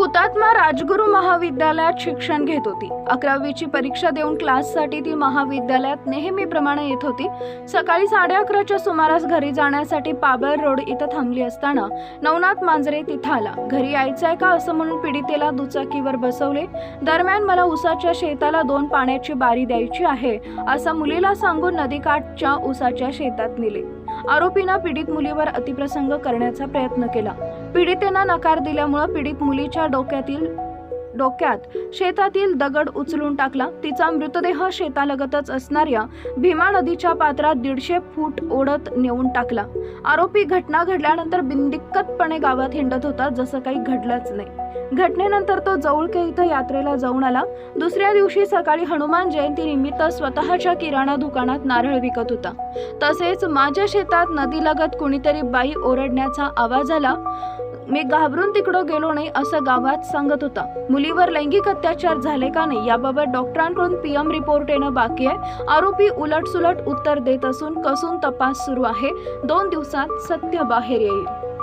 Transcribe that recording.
हुतात्मा राजगुरू महाविद्यालयात शिक्षण घेत होती. अकरावीची परीक्षा देऊन क्लाससाठी ती महाविद्यालयात नेहमीप्रमाणे येत होती. सकाळी साडे अकराच्या सुमारास घरी जाण्यासाठी पाबळ रोड इथं थांबली असताना नवनाथ मांजरे तिथं आला. घरी यायचंय का असं म्हणून पीडितेला दुचाकीवर बसवले. दरम्यान मला उसाच्या शेताला दोन पाण्याची बारी द्यायची आहे असं मुलीला सांगून नदीकाठच्या उसाच्या शेतात नेले. आरोपीनं पीडित मुलीवर अतिप्रसंग करण्याचा प्रयत्न केला. पीडितेनं नकार दिल्यामुळं पीडित मुलीच्या डोक्यातील डोक्यात शेतातील दगड उचलून टाकला. तिचा मृतदेह शेतालगतच असणाऱ्या भीमा नदीच्या पात्रात दीडशे फूट ओढत नेऊन टाकला. आरोपी घटना घडल्यानंतर बिनदिक्कतपणे गावात हिंडत होता जसं काही घडलंच नाही. घटनेनंतर तो जवळके इथं यात्रेला जाऊन आला. दुसऱ्या दिवशी सकाळी हनुमान जयंती निमित्त स्वतःच्या किराणा दुकानात नारळ विकत होता. तसेच माझ्या शेतात नदीलगत कुणीतरी बाई ओरडण्याचा आवाज आला. मी घाबरून तिकडं गेलो नाही असं गावात सांगत होता. मुलीवर लैंगिक अत्याचार झाले का नाही याबाबत डॉक्टरांकडून पीएम रिपोर्ट येणं बाकी आहे. आरोपी उलटसुलट उत्तर देत असून कसून तपास सुरू आहे. दोन दिवसात सत्य बाहेर येईल.